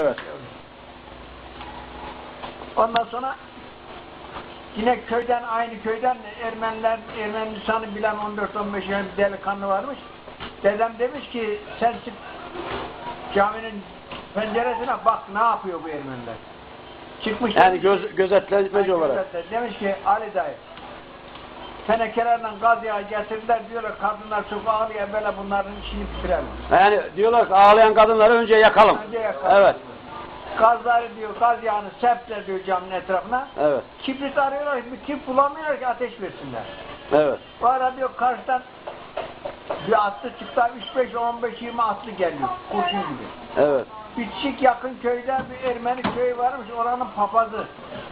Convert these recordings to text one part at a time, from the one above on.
Evet. Ondan sonra yine köyden aynı köyden Ermeniler Ermenistan'ı bilen 14-15 yaşında delikanlı varmış. Dedem demiş ki sen caminin penceresine bak ne yapıyor bu Ermeniler. Çıkmış Yani göz, gözetlemeci olarak. gözetler. Demiş ki Ali dayı tenekelerden gaz yağı getirdiler diyorlar kadınlar çok ağlıyor böyle bunların işini bitirelim. Yani diyorlar ki ağlayan kadınları önce yakalım. Önce yakalım. Evet. Gazları diyor gaz yağını serptiler diyor caminin etrafına. Evet. Kibrit arıyorlar, bir kibrit bulamıyorlar ki ateş versinler. Evet. Bu ara diyor karşıdan bir atlı çıktı, 3-5, 15, 20 atlı geliyor, kurşun gibi. Evet. Bitişik yakın köyde bir Ermeni köyü varmış, oranın papazı.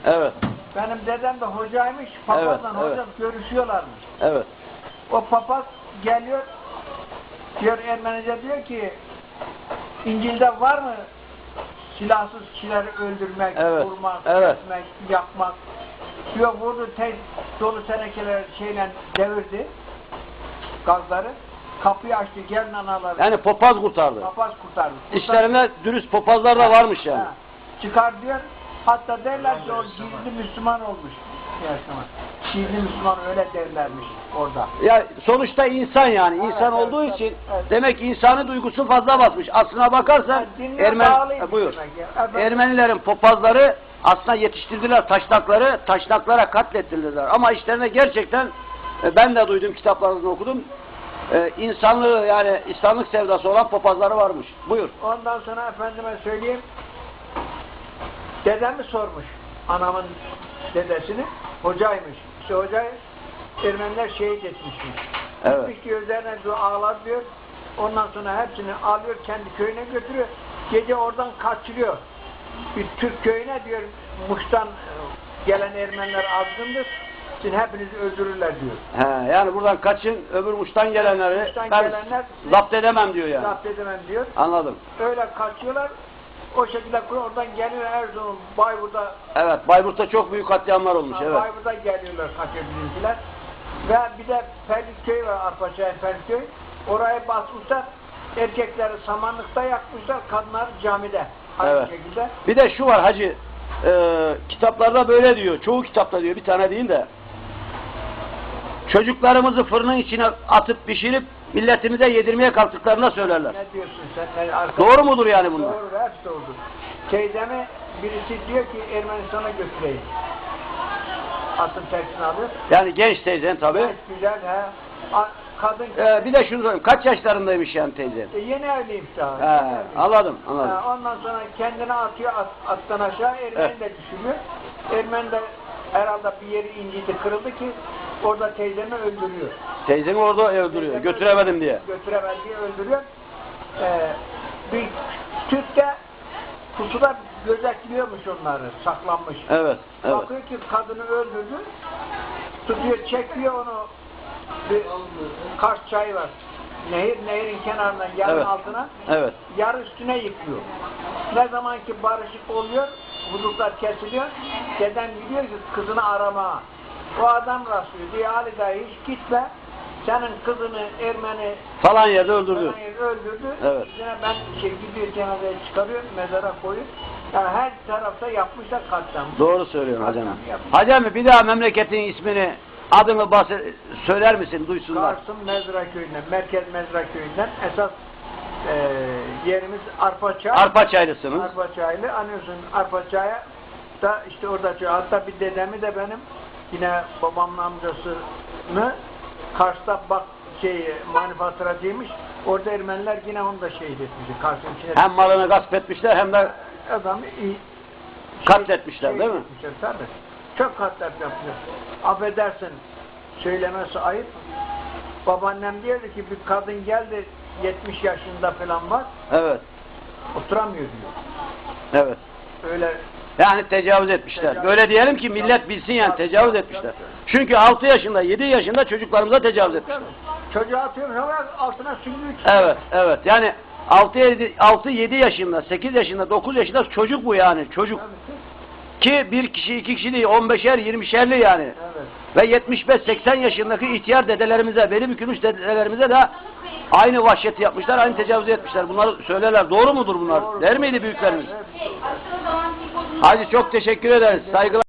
Evet. Benim dedem de hocaymış, papazla Evet, hoca görüşüyorlarmış. Evet. O papaz geliyor, diyor Ermenice diyor ki, İncil'de var mı silahsız kişileri öldürmek, Evet, vurmak, evet. kesmek, yakmak? Diyor vurdu tek dolu tenekeler şeyle devirdi gazları. Kapıyı açtı gelin analar. Yani papaz kurtardı. Papaz kurtardı. İşlerinde dürüst papazlar da varmış yani. Ha, Çıkar diyor. Hatta derler ki o gizli Müslüman olmuş. Gizli Müslüman öyle derlermiş orada. Ya sonuçta insan yani. insan Evet, olduğu evet, için evet. demek ki insanı duygusu fazla basmış. Aslına bakarsan Yani Ermen buyur. ya. Evet. Ermenilerin papazları aslında yetiştirdiler taşnakları, taşnaklara katlettirdiler. Ama işlerine gerçekten e, ben de duydum kitaplarınızı okudum. E, insanlığı yani İslamlık sevdası olan papazları varmış. Buyur. Ondan sonra efendime söyleyeyim. Dedemi sormuş. Anamın dedesini. Hocaymış. İşte hocayı Ermeniler şehit etmişmiş. Evet. Gitmiş diyor üzerine ağlar diyor. Ondan sonra hepsini alıyor kendi köyüne götürüyor. Gece oradan kaçırıyor. Bir Türk köyüne diyor Muş'tan e, gelen Ermeniler azgındır. Şimdi hepinizi öldürürler diyor. He, yani buradan kaçın öbür uçtan gelenleri Uçtan ben gelenler- zapt edemem diyor yani. Zapt edemem diyor. Anladım. Öyle kaçıyorlar. O şekilde oradan geliyor Erzurum, Bayburt'a Evet, Bayburt'ta çok büyük katliamlar olmuş. Evet. Bayburt'a geliyorlar bizimkiler. Ve bir de Ferlikköy var Arpaçay Ferlikköy. Orayı basmışlar. Erkekleri samanlıkta yakmışlar, kadınlar camide. Aynı Evet. şekilde. Bir de şu var hacı, e, kitaplarda böyle diyor, çoğu kitapta diyor, bir tane değil de. Çocuklarımızı fırının içine atıp pişirip milletimize yedirmeye kalktıklarına söylerler. Ne diyorsun sen? Arka- Doğru mudur yani bunlar? Doğru, hepsi doğrudur. Teyzemi birisi diyor ki Ermenistan'a götüreyim. Atın tersini alıyor. Yani genç teyzen tabi. Çok güzel ha. Kadın E, bir de şunu sorayım, kaç yaşlarındaymış yani teyzen? E, yeni evliyim daha. He, evliyim. anladım, anladım. Ha, ondan sonra kendini atıyor at, attan aşağı, Ermeni Evet. de düşürüyor. Ermeni de herhalde bir yeri inciydi, kırıldı ki orada teyzemi öldürüyor. Teyzeni orada öldürüyor, Teyzemi götüremedim diye. Götüremedi diye öldürüyor. Ee, bir Türk de pusuda gözetliyormuş onları, saklanmış. Evet, evet. Bakıyor ki kadını öldürdü, tutuyor, çekiyor onu, bir Kars çayı var. Nehir, nehirin kenarından yarın Evet. altına Evet, yarı üstüne yıkıyor. Ne zaman ki barışık oluyor, hudutlar kesiliyor, dedem gidiyor ki kızını aramaya. O adam rastlıyor, diyor Ali dayı hiç gitme, senin kızını Ermeni falan yerde öldürdü. Ermeni öldürdü. Evet. Yine ben şey gidiyor cenazeye çıkarıyor, mezara koyuyor. Yani her tarafta yapmışlar katliam. Doğru söylüyorsun hacı Hacı mi bir daha memleketin ismini, adını bahset, söyler misin, duysunlar. Kars'ın Mezra köyünden, Merkez Mezra köyünden esas eee yerimiz Arpaçay. Arpa çaylısınız. Arpaçaylı anıyorsun Arpaçay'a da işte orada hatta bir dedemi de benim yine babamın amcasını Kars'ta bak şey manifaturacıymış. Orada Ermeniler yine onu da şehit etmiş. Kars'ın içine Hem malını gasp etmişler hem de adamı iyi Katletmişler, şehit değil mi? etmişler, tabii. Çok katlet yapmışlar. Affedersin söylemesi ayıp. Babaannem diyordu ki bir kadın geldi 70 yaşında falan var evet, oturamıyor diyor. evet. Öyle Yani tecavüz etmişler. Böyle diyelim ki millet bilsin yani tecavüz etmişler. Çünkü 6 yaşında, 7 yaşında çocuklarımıza tecavüz etmişler. Çocuğu atıyorum ama altına çıkıyor. Evet, evet. Yani 6 7 6 7 yaşında, 8 yaşında, 9 yaşında çocuk bu yani, çocuk. Ki bir kişi, iki kişi değil, 15'er, 20'şerli yani. Evet. Ve 75-80 yaşındaki ihtiyar dedelerimize, beli bükülmüş dedelerimize de aynı vahşeti yapmışlar, aynı tecavüzü etmişler. Bunları söylerler. Doğru mudur bunlar? Doğru. Der miydi büyüklerimiz? Hadi çok teşekkür ederiz. Saygılar.